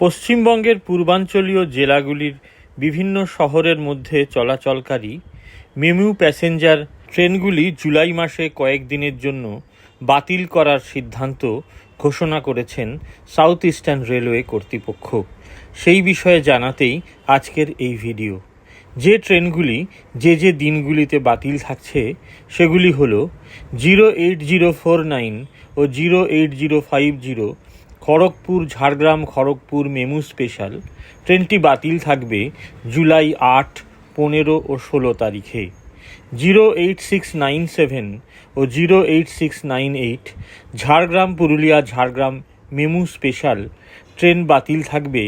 পশ্চিমবঙ্গের পূর্বাঞ্চলীয় জেলাগুলির বিভিন্ন শহরের মধ্যে চলাচলকারী মেমু প্যাসেঞ্জার ট্রেনগুলি জুলাই মাসে কয়েকদিনের জন্য বাতিল করার সিদ্ধান্ত ঘোষণা করেছেন সাউথ ইস্টার্ন রেলওয়ে কর্তৃপক্ষ। সেই বিষয়ে জানাতেই আজকের এই ভিডিও। যে ট্রেনগুলি যে যে দিনগুলিতে বাতিল থাকছে, সেগুলি হলো zero eight zero four nine ও zero eight zero five zero Kharagpur, Jhargram, Kharagpur, MEMU special. ট্রেনটি বাতিল থাকবে জুলাই আট, পনেরো ও ষোলো তারিখে। Zero eight six nine seven ও zero eight six nine eight, Jhargram, Purulia, Jhargram, MEMU special. Train বাতিল থাকবে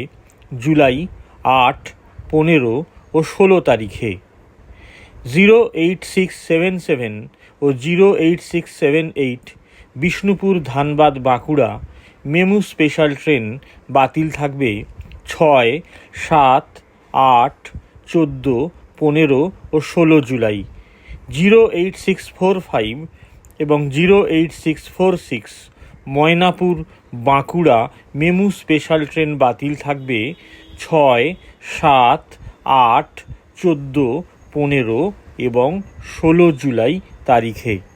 জুলাই আট, পনেরো ও ষোলো তারিখে। Zero eight six seven seven ও zero eight six seven eight, Bishnupur, Dhanbad, Bankura MEMU special train বাতিল থাকবে ছয়, সাত, আট, চোদ্দ, পনেরো ও ষোলো July. Zero eight six four five এবং zero eight six four six Moynapur, Bankura MEMU special train বাতিল থাকবে ছয়, সাত, আট, চোদ্দ, পনেরো এবং ষোলো জুলাই তারিখে।